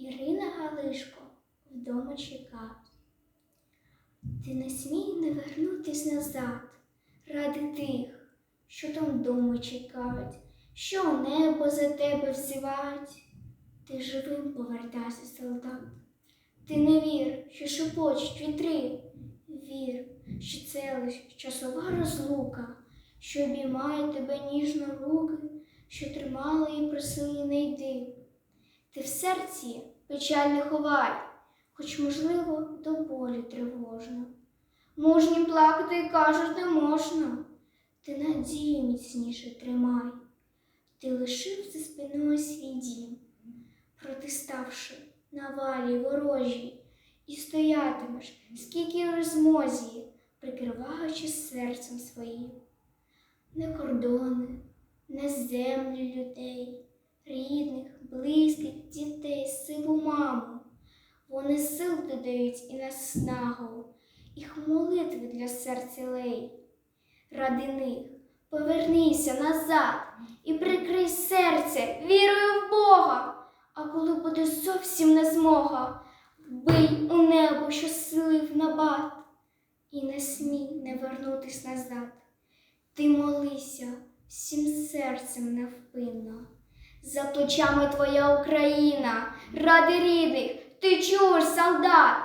Ірина Галишко вдома чекав. Ти не смій не вернутись назад ради тих, що там вдома чекають, що небо за тебе взивають. Ти живим повертайся, солдат. Ти не вір, що шепочуть вітри. Вір, що це лиш часова розлука, що обіймає тебе ніжно руки, що тримали і просили. Ти в серці печаль не ховай, хоч, можливо, до болі тривожно. Мужнім плакати кажуть не можна, ти надію міцніше тримай. Ти лишив за спиною свій дім, протиставши навалі ворожій, і стоятимеш, скільки в змозі, прикриваючи серцем своїм. Не кордони, не землі людей, рідних, близьких, дітей, сиву маму. Вони сил додають і наснагу, їх молитви для серця лей. Ради них повернися назад і прикрий серце вірою в Бога. А коли буде зовсім не змога, вбий у небо, що силив набат, і не смій не вернутись назад. Ти молися всім серцем невпинно. За плечами твоя Україна, ради рідних, ти чуєш, солдат,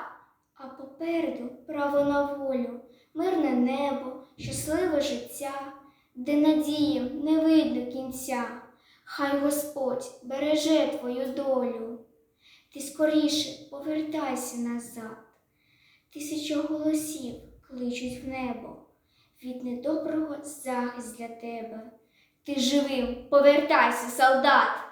а попереду право на волю, мирне небо, щасливе життя, де надіям не видно кінця. Хай Господь береже твою долю. Ти скоріше повертайся назад. Тисячу голосів кличуть в небо. Від недоброго захист для тебе. Ти живим, повертайся, солдат.